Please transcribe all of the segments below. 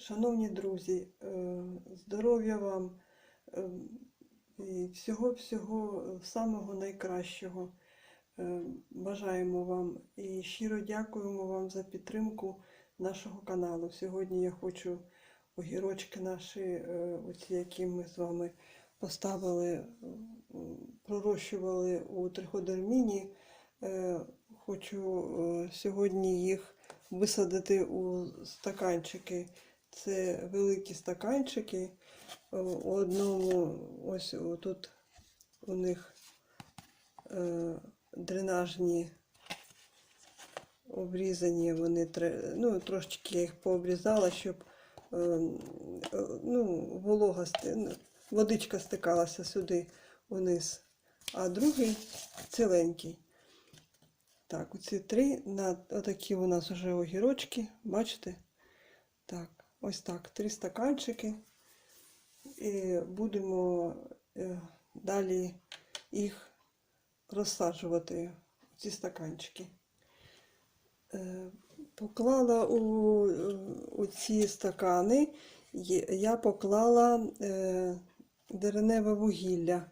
Шановні друзі, е, здоров'я вам е, і всього-всього самого найкращого. Е, Бажаємо вам і щиро дякуємо вам за підтримку нашого каналу. Сьогодні я хочу огірочки наші, е, оці, які ми з вами поставили, е, пророщували у триходерміні. Е, Хочу е, сьогодні їх висадити у стаканчики. Це великі стаканчики. О, У одному ось тут у них е, дренажні обрізані, вони ну, трошечки я їх пообрізала, щоб е, е, ну, волога, ну, водичка стикалася сюди униз. А другий ціленький. Так, оці три, на, отакі у нас вже огірочки, бачите? Так, ось так, три стаканчики. І будемо е, далі їх розсаджувати ці стаканчики. Е, поклала у, у ці стакани, я поклала е, дереневе вугілля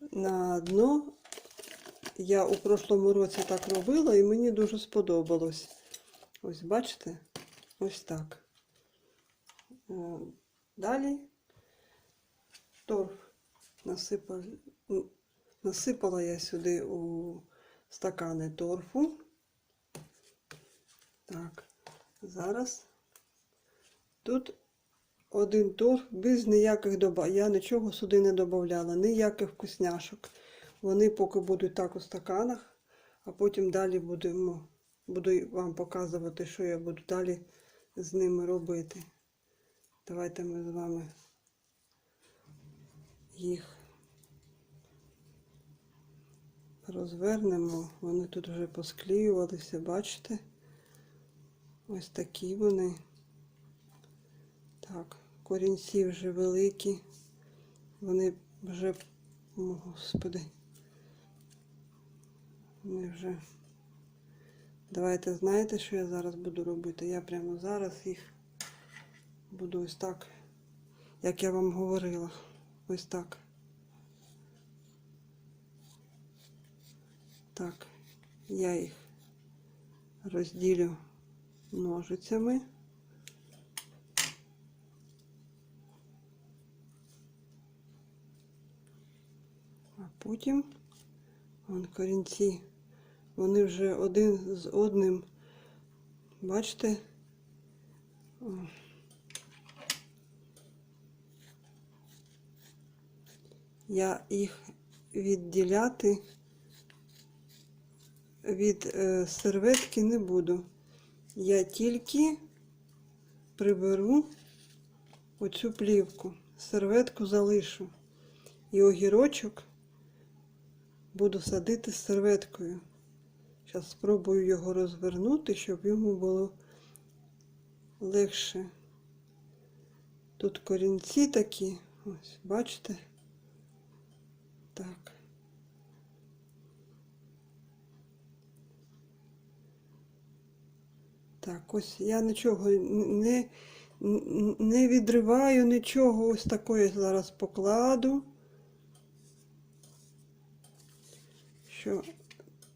на дно. Я у прошлому році так робила і мені дуже сподобалось. Ось бачите? Ось так. Далі торф насипала, насипала я сюди у стакани торфу. Так, зараз тут один торф без ніяких доба. Я нічого сюди не додавала, ніяких вкусняшок. Вони поки будуть так у стаканах, а потім далі будемо, буду вам показувати, що я буду далі з ними робити. Давайте ми з вами їх розвернемо. Вони тут вже посклеювалися, бачите? Ось такі вони. Так, корінці вже великі. Вони вже, о, господи. Вони вже. Давайте знаєте, що я зараз буду робити? Я прямо зараз їх буду ось так, як я вам говорила. Ось так. Так, я їх розділю ножицями. А потім вон корінці, вони вже один з одним, бачите? Я їх відділяти від е, серветки не буду. Я тільки приберу оцю плівку, серветку залишу. І огірочок буду садити серветкою. Зараз спробую його розвернути, щоб йому було легше. Тут корінці такі, ось, бачите? Так. Так, ось я нічого не, не відриваю нічого. Ось такої зараз покладу. Що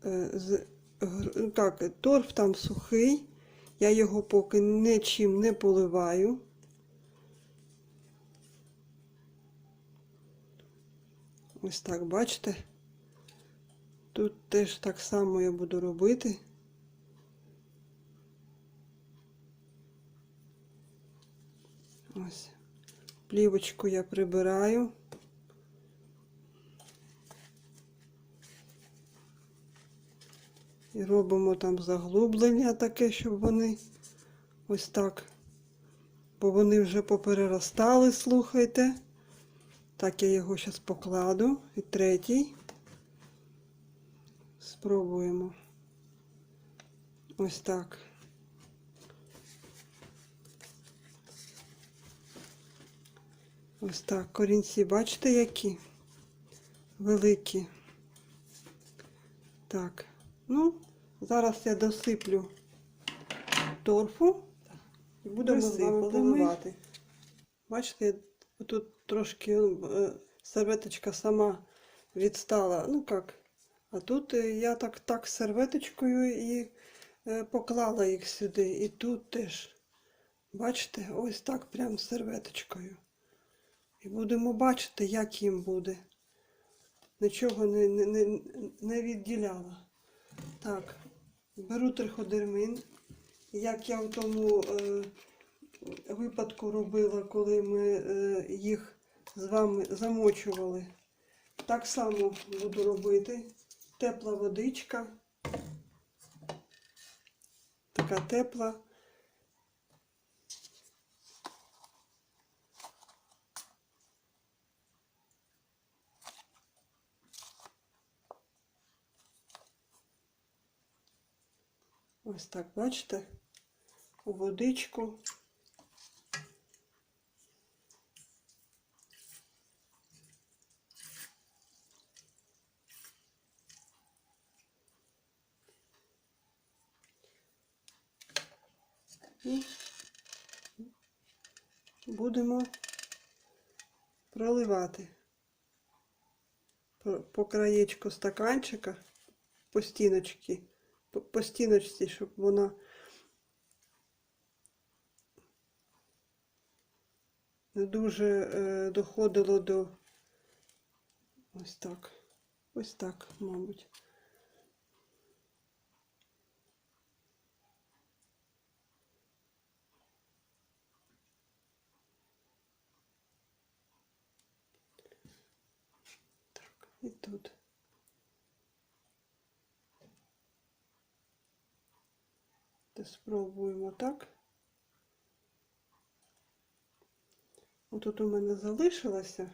е, з, як, торф там сухий. Я його поки нічим не поливаю. Ось так, бачите? Тут теж так само я буду робити. Ось. Плівочку я прибираю. І робимо там заглублення таке, щоб вони ось так. Бо вони вже попереростали, слухайте. Так, я його зараз покладу. І третій. Спробуємо. Ось так. Ось так. Корінці, бачите, які? Великі. Так. Ну, зараз я досиплю торфу. І будемо з вами поливати. Бачите, тут трошки е, серветочка сама відстала. Ну як? А тут е, я так, так серветочкою і е, поклала їх сюди. І тут теж. Бачите, ось так прям серветочкою. І будемо бачити, як їм буде. Нічого не, не, не, не відділяла. Так, беру триходермін. Як я в тому е, випадку робила, коли ми е, їх з вами замочували. Так само буду робити. Тепла водичка. Така тепла. Ось так, бачите, у водичку. І будемо проливати по, краєчку стаканчика, по стіночці, по, по стіночці, щоб вона не дуже е, доходило до ось так. Ось так, мабуть. І тут. Спробуємо так. Отут у мене залишилося.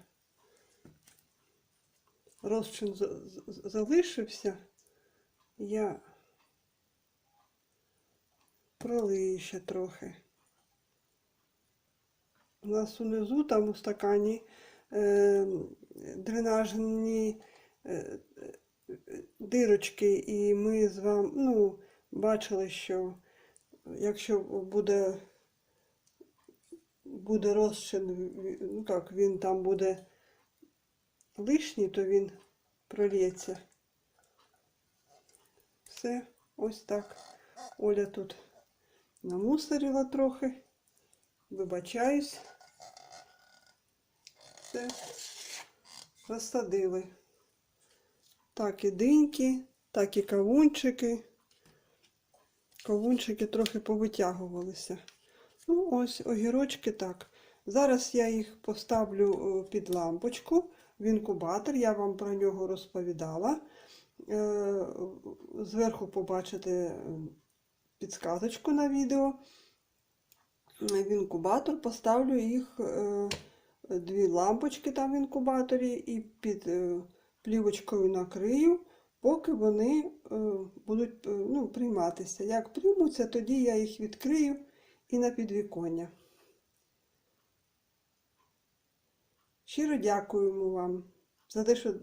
Розчин за- за- залишився. Я пролию ще трохи. У нас унизу там у стакані дренажні е, е, дирочки, і ми з вами ну, бачили, що якщо буде, буде розчин, ну як він там буде лишній, то він прольється. Все, ось так. Оля тут намусорила трохи. Вибачаюсь. Все. Розсадили. Так і диньки, так і кавунчики. Кавунчики трохи повитягувалися. Ну, ось огірочки так. Зараз я їх поставлю е, під лампочку в інкубатор. Я вам про нього розповідала. Е, Зверху побачите е, підсказочку на відео. В інкубатор поставлю їх дві лампочки там в інкубаторі і під е, плівочкою накрию, поки вони е, будуть е, ну, прийматися. Як приймуться, тоді я їх відкрию і на підвіконня. Щиро дякуємо вам за те, що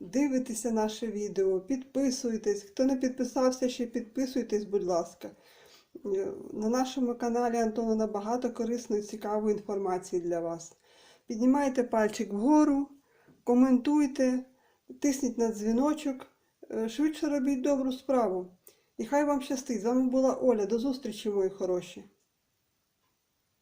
дивитеся наше відео, підписуйтесь. Хто не підписався, ще підписуйтесь, будь ласка. На нашому каналі Антона набагато корисної, цікавої інформації для вас. Піднімайте пальчик вгору, коментуйте, тисніть на дзвіночок, е, швидше робіть добру справу. І хай вам щастить. З вами була Оля. До зустрічі, мої хороші!